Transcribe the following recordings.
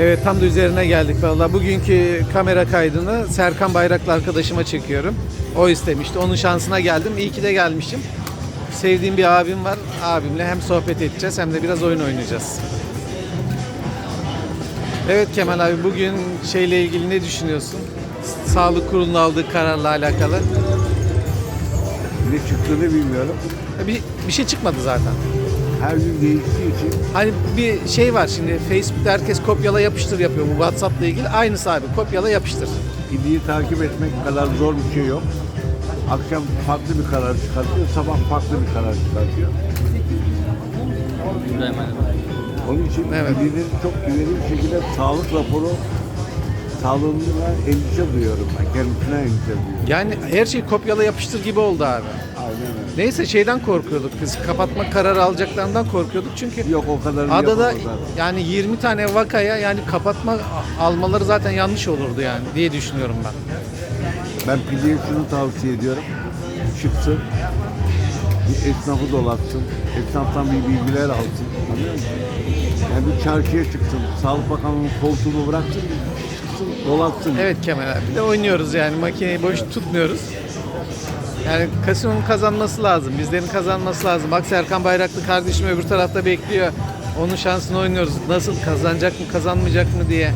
Evet tam da üzerine geldik valla. Bugünkü kamera kaydını Serkan Bayraklı arkadaşıma çekiyorum. O istemişti. Onun şansına geldim. İyi ki de gelmişim. Sevdiğim bir abim var. Abimle hem sohbet edeceğiz hem de biraz oyun oynayacağız. Evet Kemal abi bugün şeyle ilgili ne düşünüyorsun? Sağlık Kurulu'nun aldığı kararla alakalı. Ne çıktığını bilmiyorum. Bir, bir şey çıkmadı zaten. Her gün değiştiği için Hani bir şey var şimdi Facebook'ta herkes kopyala yapıştır yapıyor bu WhatsApp'la ilgili. Aynısı abi kopyala yapıştır. ilgiyi takip etmek kadar zor bir şey yok. Akşam farklı bir karar çıkartıyor, sabah farklı bir karar çıkartıyor. Onun için Evet. ilginin çok ileri bir şekilde sağlık raporu sağlığına endişe duyuyorum ben. Kendisine endişe duyuyorum. Yani her şey kopyala yapıştır gibi oldu abi. Neyse şeyden korkuyorduk biz kapatma kararı alacaklarından korkuyorduk çünkü Yok o kadar adada yani 20 tane vakaya yani kapatma almaları zaten yanlış olurdu yani diye düşünüyorum ben. Ben pideye şunu tavsiye ediyorum. Çıksın. Bir esnafı dolatsın. Esnaftan bir bilgiler alsın. Anlıyor musun? Yani bir çarşıya çıksın. Sağlık Bakanlığı'nın koltuğunu bıraksın. Çıksın, dolatsın. Evet Kemal abi bir de oynuyoruz yani makineyi boş tutmuyoruz. Yani kasinonun kazanması lazım. Bizlerin kazanması lazım. Bak Serkan Bayraklı kardeşim öbür tarafta bekliyor. Onun şansını oynuyoruz. Nasıl kazanacak mı kazanmayacak mı diye.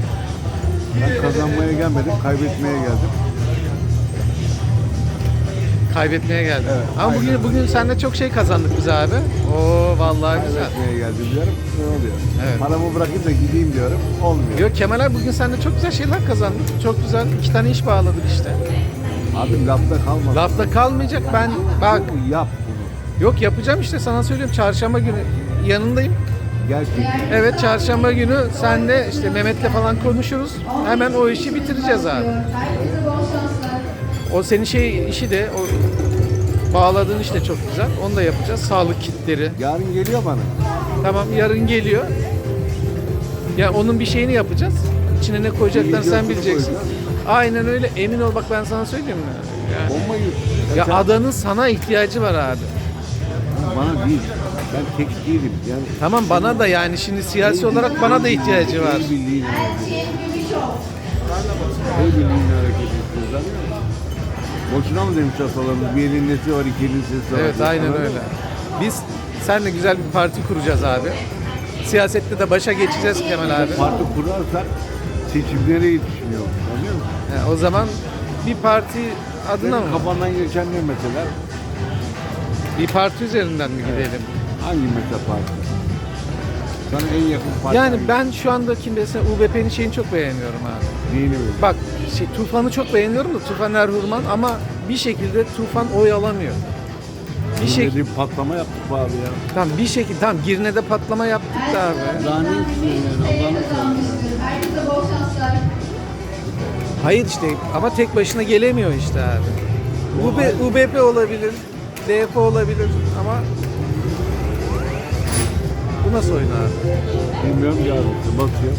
Ben kazanmaya gelmedim, kaybetmeye geldim. Kaybetmeye geldim. Evet, Ama bugün aynen. bugün seninle çok şey kazandık biz abi. Oo vallahi güzel. Kaybetmeye geldim diyorum. Ne oluyor? Evet. Paramı bırakayım da gideyim diyorum. Olmuyor. Yok Kemal abi bugün seninle çok güzel şeyler kazandık. Çok güzel. iki tane iş bağladık işte. Abi lafta kalma. Lafta kalmayacak. Ben bak yap bunu. yok yapacağım işte sana söylüyorum. Çarşamba günü yanındayım. Gerçekten. Evet çarşamba günü senle işte Mehmet'le falan konuşuruz. Hemen o işi bitireceğiz abi. O senin şey işi de o bağladığın iş de çok güzel. Onu da yapacağız. Sağlık kitleri. Yarın geliyor bana. Tamam yarın geliyor. Ya onun bir şeyini yapacağız. İçine ne koyacaklarını sen bileceksin. Aynen öyle. Emin ol bak ben sana söyleyeyim mi? Yani, Bomba gibi. ya Sen- adanın sana ihtiyacı var abi. Bana değil. Ben tek değilim. Yani Tamam bana da yani şimdi siyasi olarak bana da ihtiyacı var. El birliğiyle hareket. El birliğiyle hareket ediyoruz. anlıyor musun? Boşuna mı demiş atalarımız? Bir elin nesi var, iki elin sesi var. Evet aynen Anladın öyle. Biz seninle güzel bir parti kuracağız abi. Siyasette de başa geçeceğiz Kemal abi. Parti kurarsak seçimlere yetişmiyor. Anlıyor musun? He, o zaman bir parti adına Senin mı? kafandan geçen ne mesela? Bir parti üzerinden mi gidelim? Hangi mesela parti? Sana en yakın parti Yani hangisi? ben şu andaki mesela UBP'nin şeyini çok beğeniyorum abi. Neyini böyle? Bak şey, Tufan'ı çok beğeniyorum da Tufan Erhurman ama bir şekilde Tufan oy alamıyor. Bir Şey... şey Dediğim patlama yaptık bu abi ya. tamam bir şekilde tamam Girne'de patlama yaptık da abi. Daha ne istiyorsun yani Allah'ını seversen. Hayır işte ama tek başına gelemiyor işte abi. UB, UBP olabilir, DP olabilir ama bu nasıl oyun abi? Bilmiyorum abi. Bakıyor.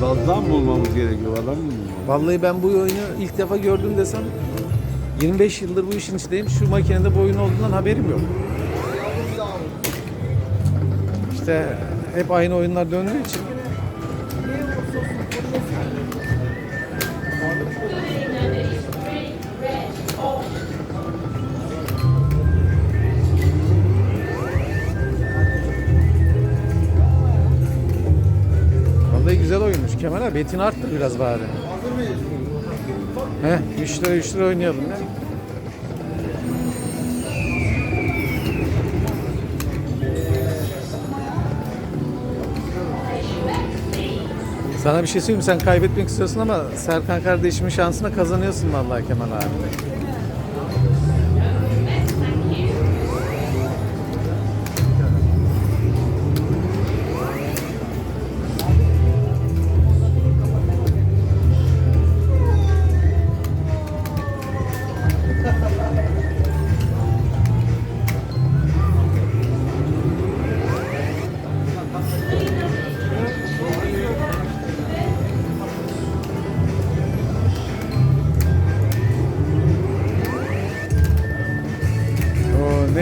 Gazdan mı bulmamız gerekiyor? Adam mı? Vallahi ben bu oyunu ilk defa gördüm desem 25 yıldır bu işin içindeyim. Şu makinede bu oyun olduğundan haberim yok. İşte hep aynı oyunlar döndüğü için. Vallahi güzel oyunmuş Kemal abi. Betini arttır biraz bari. Heh, 3 lira 3 lira oynayalım ya. Sana bir şey söyleyeyim? Sen kaybetmek istiyorsun ama Serkan kardeşimin şansına kazanıyorsun vallahi Kemal abi.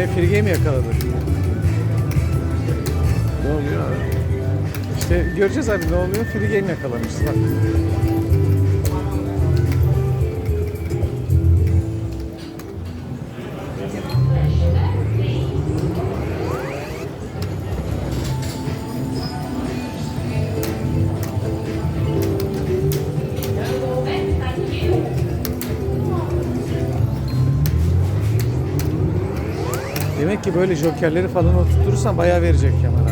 E, free game yakaladık. Ne oluyor abi? İşte göreceğiz abi ne oluyor. Free game yakalamışız bak. Demek ki böyle jokerleri falan oturturursan bayağı verecek Kemal abi.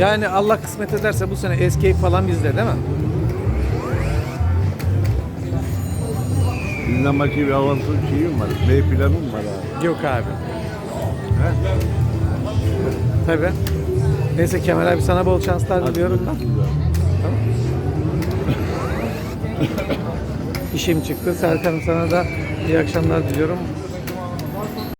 Yani Allah kısmet ederse bu sene Escape falan bizde değil mi? Başka bir avansız şeyim var. B planım var abi. Yok abi. He? Tabii. Neyse Kemal abi sana bol şanslar diliyorum. Tamam. İşim çıktı. Serkan'ım sana da iyi akşamlar diliyorum.